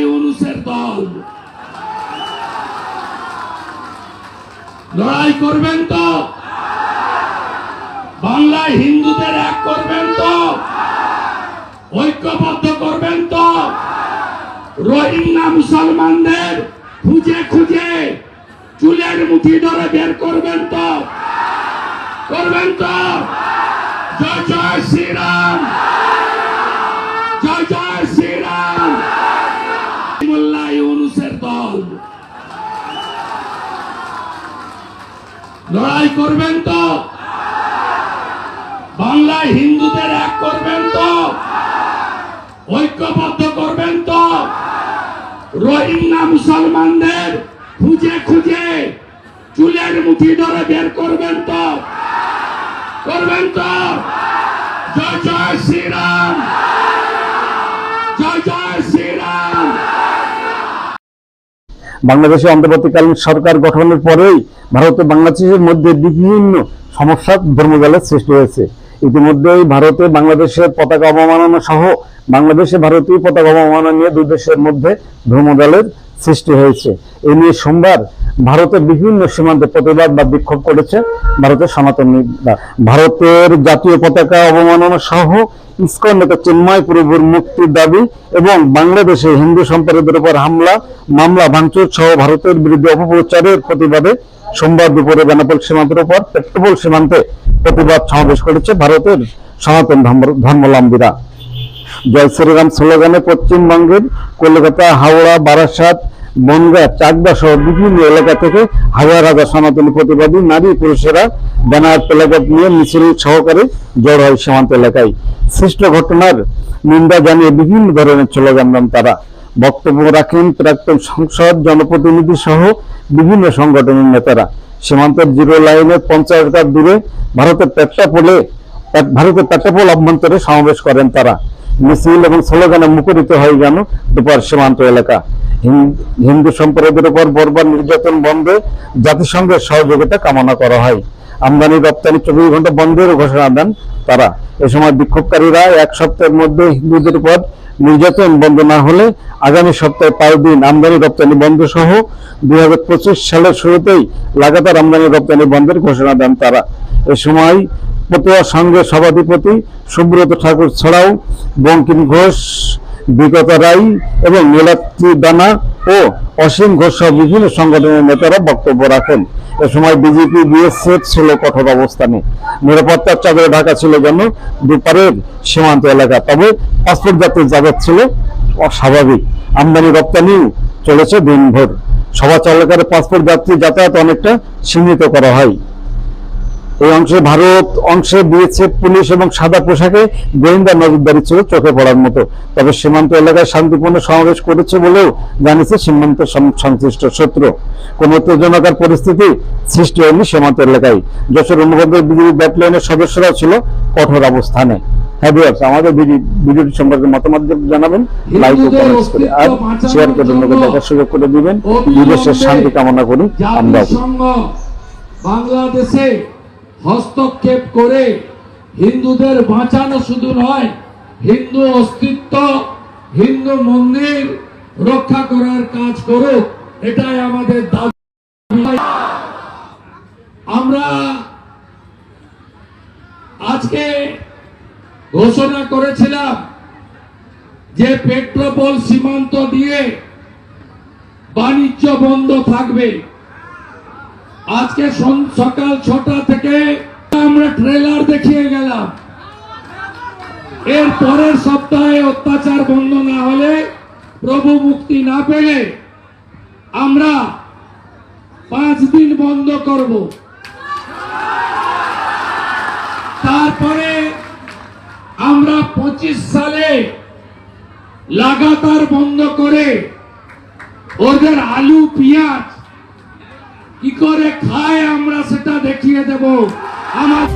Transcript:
ইউনুসের দল লড়াই করবেন তো? বাংলায় হিন্দুদের এক করবেন তো? ঐক্যবদ্ধ করবেন তো? রোহিঙ্গা মুসলমানদের খুঁজে খুঁজে চুলের মুঠি ধরে বের করবেন তো? করবেন তো? জয় জয় শ্রীরাম! লড়াই করবেন তো? বাংলায় হিন্দুদের এক করবেন তো? ঐক্যবদ্ধ করবেন তো? রোহিঙ্গা মুসলমানদের খুঁজে খুঁজে চুলের মুঠি ধরে বের করবেন তো? করবেন তো? জয় জয় শ্রীরাম! বাংলাদেশে অন্তর্বর্তীকালীন সরকার গঠনের পরেই ভারত ও বাংলাদেশের মধ্যে বিভিন্ন সমস্যা ধর্মজালের সৃষ্টি হয়েছে। ইতিমধ্যেই ভারতে বাংলাদেশের পতাকা অবমাননা সহ বাংলাদেশে ভারতীয় পতাকা অবমাননা নিয়ে দুই দেশের মধ্যে ধর্মজালের সৃষ্টি হয়েছে। এ নিয়ে সোমবার ভারতের বিভিন্ন সীমান্তে প্রতিবাদ বা বিক্ষোভ করেছে ভারতের সনাতনীরা ভারতের জাতীয় পতাকা অবমাননা সহ ইসকন নেতা চিন্ময় প্রভুর মুক্তির দাবি এবং বাংলাদেশে হিন্দু সম্প্রদায়ের উপর হামলা, মামলা, ভাঙচুর সহ ভারতের বিরুদ্ধে অপপ্রচারের প্রতিবাদে সোমবার দুপুরে বেনাপোল সীমান্তের উপর পেট্রোপোল সীমান্তে প্রতিবাদ সমাবেশ করেছে ভারতের সনাতন ধর্ম- ধর্মাবলম্বীরা জয় শ্রীরাম স্লোগানে পশ্চিমবঙ্গের কলকাতা, হাওড়া, বারাসাত বনগা চাকদা সহ বিভিন্ন এলাকা থেকে হাজার হাজার সনাতনী প্রতিবাদী নারী পুরুষেরা ব্যানার প্লাকার্ড নিয়ে মিছিল সহকারে জড় হয় সীমান্ত এলাকায়। সৃষ্ট ঘটনার নিন্দা জানিয়ে বিভিন্ন ধরনের স্লোগান দেন তারা। বক্তব্য রাখেন প্রাক্তন সংসদ জনপ্রতিনিধি সহ বিভিন্ন সংগঠনের নেতারা। সীমান্তের জিরো লাইনের পঞ্চাশ মিটার দূরে ভারতের পেট্রাপোলে, ভারতের পেট্রাপোল অভ্যন্তরে সমাবেশ করেন তারা। মিছিল এবং স্লোগানে মুখরিত হয় যেন দুপার সীমান্ত এলাকা। হিন্দু সম্প্রদায়ের উপর বর্বর নির্যাতন বন্ধে জাতিসংঘের সহযোগিতা কামনা করা হয়। আমদানি, রপ্তানি চব্বিশ ঘণ্টা বন্ধের ঘোষণা দেন তারা। এ সময় বিক্ষোভকারীরা এক সপ্তাহের মধ্যে হিন্দুদের উপর নির্যাতন বন্ধ না হলে আগামী সপ্তাহে পাঁচ দিন আমদানি, রপ্তানি বন্ধ সহ দুই হাজার পঁচিশ সালের শুরুতেই লাগাতার আমদানি, রপ্তানি বন্ধের ঘোষণা দেন তারা। এ সময় পটুয়া সংঘের সভাধিপতি সুব্রত ঠাকুর ছাড়াও বঙ্কিম ঘোষ বিগত রায় এবং নীলাদ্রি দানা ও অসীম ঘোষ বিভিন্ন সংগঠনের নেতারা বক্তব্য রাখেন। এ সময় বিজেপি বিএসএফ ছিল কঠোর অবস্থানে নিরাপত্তার চাদরে ঢাকা ছিল যেন দুপারের সীমান্ত এলাকা। তবে পাসপোর্ট যাত্রীর যাতায়াত ছিল অস্বাভাবিক। আমদানি রপ্তানিও চলেছে দিনভর। সভা চলাকালে পাসপোর্ট যাত্রী যাতায়াত অনেকটা সীমিত করা হয়। এই অংশে ভারত অংশে দিয়েছে পুলিশ এবং সাদা পোশাকে গোয়েন্দা নজরদারি ছিল চোখে পড়ার মতো। তবে সীমান্ত এলাকায় শান্তিপূর্ণ সমাবেশ করেছে বলেও জানিয়েছে সীমান্ত সংশ্লিষ্ট সূত্র। কোন উত্তেজনাকার পরিস্থিতি সৃষ্টি হয়নি সীমান্ত এলাকায়। যশোর অনুবন্ধের বিজেপি ব্যাটালিয়নের সদস্যরা ছিল কঠোর অবস্থানে। হ্যাঁ আমাদের ভিডিওটি সম্পর্কে মতামত জানাবেন। লাইক ও কমেন্টস করে। আর শেয়ার করে অন্যকে দেখার সুযোগ করে দিবেন। বিদেশের শান্তি কামনা করি। আমরা বাংলাদেশে হস্তক্ষেপ করে হিন্দুদের বাঁচানো শুধু নয়, হিন্দু অস্তিত্ব, হিন্দু মন্দির রক্ষা করার কাজ করুক, এটাই আমাদের দাবি। আমরা আজকে ঘোষণা করেছিলাম যে পেট্রোপল সীমান্ত দিয়ে বাণিজ্য বন্ধ থাকবে। আজকে সকাল ছটা থেকে আমরা ট্রেলার দেখিয়ে গেলাম। এর পরের সপ্তাহে অত্যাচার বন্ধ না হলে, প্রভু মুক্তি না পেলে আমরা পাঁচ দিন বন্ধ করব। তারপরে আমরা পঁচিশ সালে লাগাতার বন্ধ করে ওদের আলু, পেঁয়াজ কি করে খায় আমরা সেটা দেখিয়ে দেব? আমার